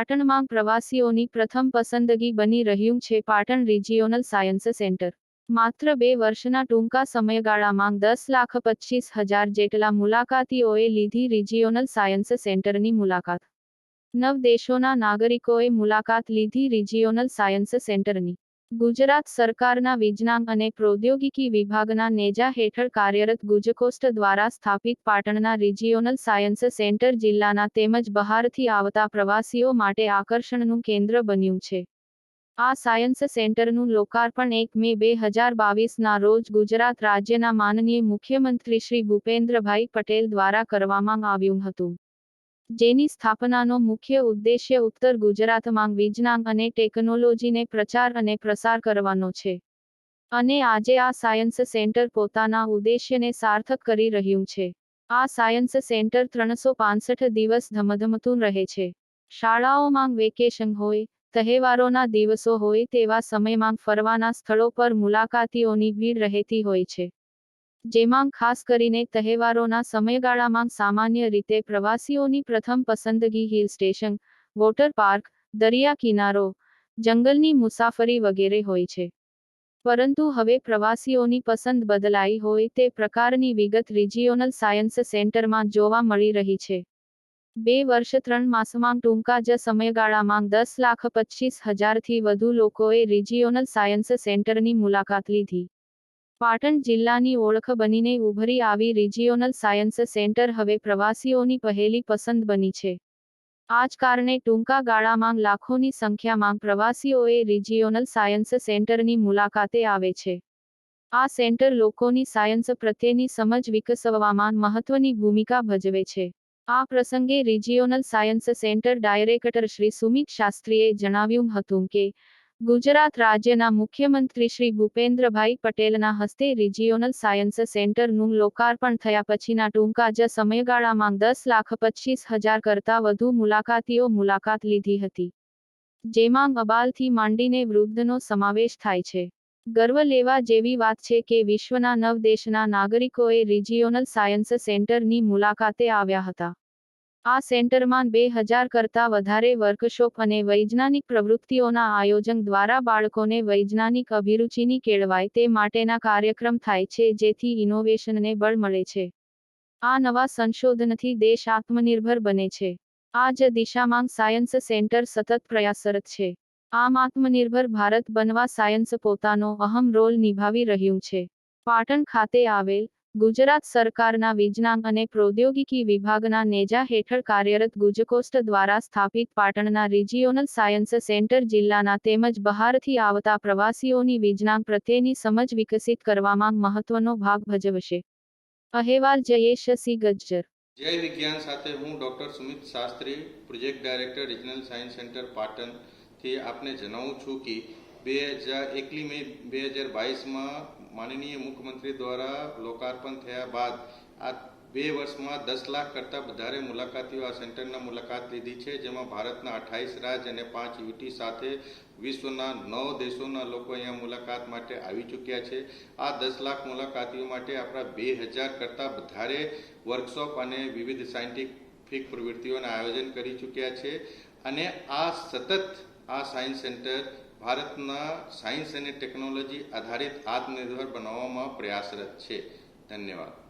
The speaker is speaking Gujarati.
પાટણમાં પ્રવાસીઓની પ્રથમ પસંદગી બની રહ્યું છે પાટણ રિજિયોનલ સાયન્સ સેન્ટર. માત્ર બે વર્ષના ટૂંકા સમયગાળામાં દસ લાખ પચીસ હજાર જેટલા મુલાકાતીઓએ લીધી રિજિયોનલ સાયન્સ સેન્ટરની મુલાકાત. નવ દેશોના નાગરિકોએ મુલાકાત લીધી રિજિયોનલ સાયન્સ સેન્ટરની. ગુજરાત સરકારના વિજ્ઞાન અને પ્રૌદ્યોગિકી વિભાગના નેજા હેઠળ કાર્યરત ગુજકોસ્ટ દ્વારા સ્થાપિત પાટણના રિજિયોનલ સાયન્સ સેન્ટર જિલ્લાના તેમજ બહારથી આવતા પ્રવાસીઓ માટે આકર્ષણનું કેન્દ્ર બન્યું છે. આ સાયન્સ સેન્ટરનું લોકાર્પણ એક મે બે હજાર બાવીસના રોજ ગુજરાત રાજ્યના માનનીય મુખ્યમંત્રી શ્રી ભૂપેન્દ્રભાઈ પટેલ દ્વારા કરવામાં આવ્યું હતું. જેની સ્થાપનાનો મુખ્ય ઉદ્દેશ્ય ઉત્તર ગુજરાતમાં વિજ્ઞાન અને ટેકનોલોજીને પ્રચાર અને પ્રસાર કરવાનો છે. અને આજે આ સાયન્સ સેન્ટર પોતાના ઉદ્દેશ્યને સાર્થક કરી રહ્યું છે. આ સાયન્સ સેન્ટર ત્રણસો દિવસ ધમધમતું રહે છે. શાળાઓમાં વેકેશન હોય, તહેવારોના દિવસો હોય તેવા સમયમાં ફરવાના સ્થળો પર મુલાકાતીઓની ભીડ રહેતી હોય છે. જેમાં ખાસ કરીને તહેવારોના સમયગાળામાં સામાન્ય રીતે પ્રવાસીઓની પ્રથમ પસંદગી હિલ સ્ટેશન, વોટર પાર્ક, દરિયા કિનારો, જંગલની મુસાફરી વગેરે હોય છે. પરંતુ હવે પ્રવાસીઓની પસંદ બદલાઈ હોય તે પ્રકારની વિગત રિજિયોનલ સાયન્સ સેન્ટરમાં જોવા મળી રહી છે. બે વર્ષ ત્રણ માસમાં ટૂંકા જ સમયગાળામાં દસ લાખ પચીસ હજારથી વધુ લોકોએ રિજિયોનલ સાયન્સ સેન્ટરની મુલાકાત લીધી. પાટણ જિલ્લાની ઓળખ બનીને ઉભરી આવી રિજિયોનલ સાયન્સ સેન્ટર હવે પ્રવાસીઓની પહેલી પસંદ બની છે. આ જ કારણે ટૂંકા ગાળામાં લાખોની સંખ્યામાં પ્રવાસીઓએ રિજિયોનલ સાયન્સ સેન્ટરની મુલાકાતે આવે છે. આ સેન્ટર લોકોની સાયન્સ પ્રત્યેની સમજ વિકસવવામાં મહત્વની ભૂમિકા ભજવે છે. આ પ્રસંગે regional science centre director Shri Sumit શાસ્ત્રીએ જણાવ્યું હતું કે ગુજરાત રાજ્યના મુખ્યમંત્રી શ્રી ભૂપેન્દ્રભાઈ પટેલના હસ્તે રિજિયોનલ સાયન્સ સેન્ટરનું લોકાર્પણ થયા પછીના ટૂંકા જ સમયગાળામાં દસ લાખ પચીસ હજાર કરતાં વધુ મુલાકાતીઓ મુલાકાત લીધી હતી, જેમાં અબાલથી માંડીને વૃદ્ધનો સમાવેશ થાય છે. ગર્વ લેવા જેવી વાત છે કે વિશ્વના નવ દેશના નાગરિકોએ રિજિયોનલ સાયન્સ સેન્ટરની મુલાકાતે આવ્યા હતા. આ સેન્ટરમાં બે હજાર કરતાં વધારે વર્કશોપ અને વૈજ્ઞાનિક પ્રવૃત્તિઓના આયોજન દ્વારા બાળકોને વૈજ્ઞાનિક અભિરુચિની કેળવાય તે માટેના કાર્યક્રમ થાય છે, જેથી ઇનોવેશનને બળ મળે છે. આ નવા સંશોધનથી દેશ આત્મનિર્ભર બને છે. આ જ દિશામાં સાયન્સ સેન્ટર સતત પ્રયાસરત છે. આમ આત્મનિર્ભર ભારત બનવા સાયન્સ પોતાનો અહમ રોલ નિભાવી રહ્યું છે. પાટણ ખાતે આવેલ ગુજરાત સરકારના વિજ્ઞાન અને પ્રૌદ્યોગિકી વિભાગના નેજા હેઠળ કાર્યરત ગુજકોસ્ટ દ્વારા સ્થાપિત પાટણના રિજિયોનલ સાયન્સ સેન્ટર જિલ્લાના તેમજ બહારથી આવતા પ્રવાસીઓની વિજ્ઞાન પ્રત્યેની સમજ વિકસિત કરવામાં મહત્વનો ભાગ ભજવશે. અહેવાલ જયેશ સી. ગજ્જર. જય વિજ્ઞાન સાથે હું doctor Sumit Shastri, project director regional science centre પાટણથી આપને જણાવું છું કે બે હજાર એકલી મે બે હજાર બાવીસમાં માનનીય મુખ્યમંત્રી દ્વારા લોકાર્પણ થયા બાદ આ બે વર્ષમાં દસ લાખ કરતાં વધારે મુલાકાતીઓ આ સેન્ટરના મુલાકાત લીધી છે, જેમાં ભારતના અઠ્ઠાવીસ રાજ્ય અને પાંચ યુટી સાથે વિશ્વના નવ દેશોના લોકો અહીંયા મુલાકાત માટે આવી ચૂક્યા છે. આ દસ લાખ મુલાકાતીઓ માટે આપણા બે હજાર કરતાં વધારે વર્કશોપ અને વિવિધ સાયન્ટિફિક પ્રવૃત્તિઓના આયોજન કરી ચૂક્યા છે. અને આ સતત આ સાયન્સ સેન્ટર ભારતના સાયન્સ અને ટેકનોલોજી આધારિત આત્મનિર્ભર બનાવવામાં પ્રયાસરત છે. ધન્યવાદ.